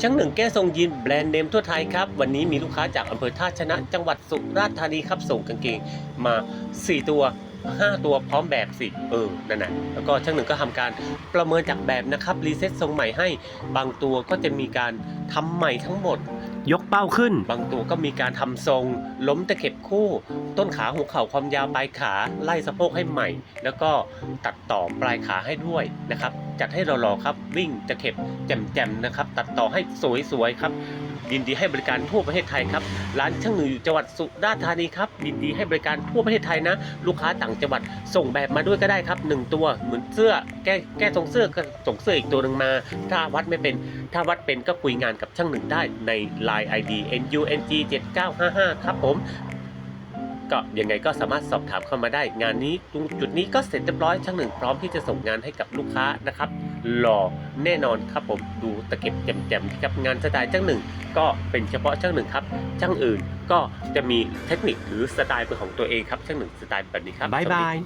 ช่างหนึ่งแก้ทรงยีนแบรนด์เนมทั่วไทยครับ วันนี้มีลูกค้าจากอำเภอท่าชนะ จังหวัดสุราษฎร์ธานีครับ ส่งกางเกงมา 4 ตัว 5 ตัวพร้อมแบบสิเออนั่นนะแล้วก็ช่างหนึ่งก็ทำการประเมินจากแบบนะครับรีเซ็ตทรงใหม่ให้บางตัวก็จะมีการ ทำใหม่ทั้งหมด ยกเป้าขึ้น บางตัวก็มีการทำทรง ล้มตะเข็บคู่ ต้นขาหัวเข่าความยาวปลายขาไล่สะโพกให้ใหม่ แล้วก็ตัดต่อปลายขาให้ด้วยนะครับ จัดให้หล่อๆครับ วิ่งตะเข็บแจ่มๆนะครับ ตัดต่อให้สวยๆครับยินดีให้บริการทั่วประเทศไทยครับ ร้านช่างหนึ่งอยู่จังหวัดสุราษฎร์ธานีครับ ยินดีให้บริการทั่วประเทศไทยนะ ลูกค้าต่างจังหวัดส่งแบบมาด้วยก็ได้ครับหนึ่งตัวเหมือนเสื้อ แก้แก้ทรงเสื้อก็ส่งเสื้ออีกตัวหนึ่งมา ถ้าวัดไม่เป็น ถ้าวัดเป็นก็คุยงานกับช่างหนึ่งได้ใน Line ID NUNG 7955 ครับผมก็ยังไงก็สามารถสอบถามเข้ามาได้ งานนี้ตรงจุดนี้ก็เสร็จเรียบร้อยช่างหนึ่งพร้อมที่จะส่งงานให้กับลูกค้านะครับหล่อแน่นอนครับผมดูตะเก็บแจ่มๆครับงานสไตล์ช่างหนึ่งก็เป็นเฉพาะช่างหนึ่งครับช่างอื่นก็จะมีเทคนิคหรือสไตล์เป็นของตัวเองครับช่างหนึ่งสไตล์แบบนี้ครับบ๊ายบาย